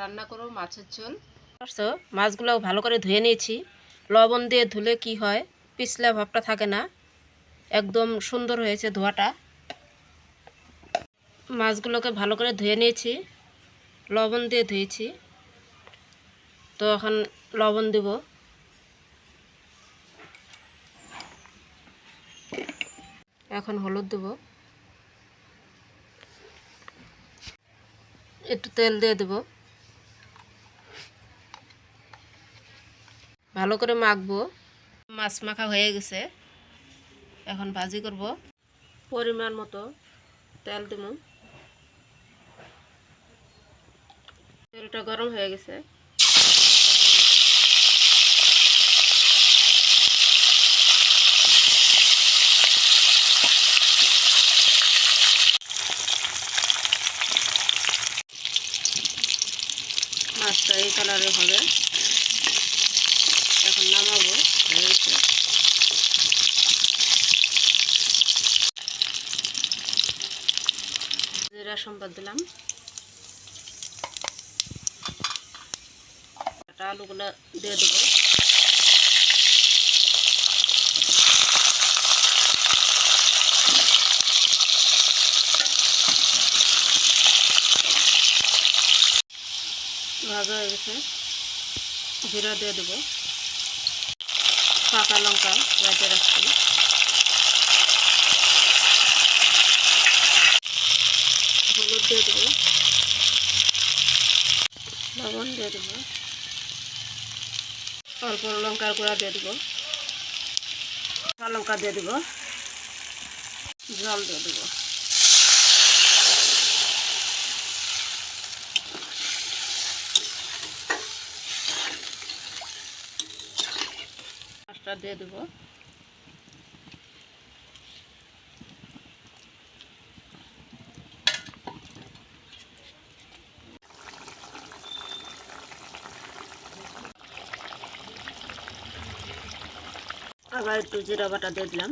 রান্না করো মাছের ঝোল? মাছগুলো ভালো করে ধুয়ে নিয়েছি। লবণ দিয়ে ধুলে কি হয়? পিছলা ভাবটা থাকে না। একদম সুন্দর হয়েছে ধোয়াটা। মাছগুলোকে ভালো করে ধুয়ে নিয়েছি। লবণ দিয়ে ধুয়েছি। তো এখন লবণ দিব। এখন হলুদ দেব। একটু তেল দিয়ে দেবো। ভালো করে মাখবো। মাছ মাখা হয়ে গেছে। এখন ভাজি করব। পরিমাণ মতো তেল দেবো তেলটা গরম হয়ে গেছে। মাছটা এই কালারে হবে। গেছে জিরা সম্বাদ দিলাম। আলুগুলো দিয়ে দেবো। ভাজা হয়ে গেছে। জিরা দিয়ে দেবো। পাকা লঙ্কা বেটে রাখছি। হলুদ দিয়ে দেবো। লবণ দিয়ে দেবো। অল্প লঙ্কার গুঁড়া দিয়ে দেবো। লঙ্কা দিয়ে দেবো। জল দিয়ে দেবো। মাছটা দিয়ে দেবো আবার একটু জিরা বাটা দিয়ে দিলাম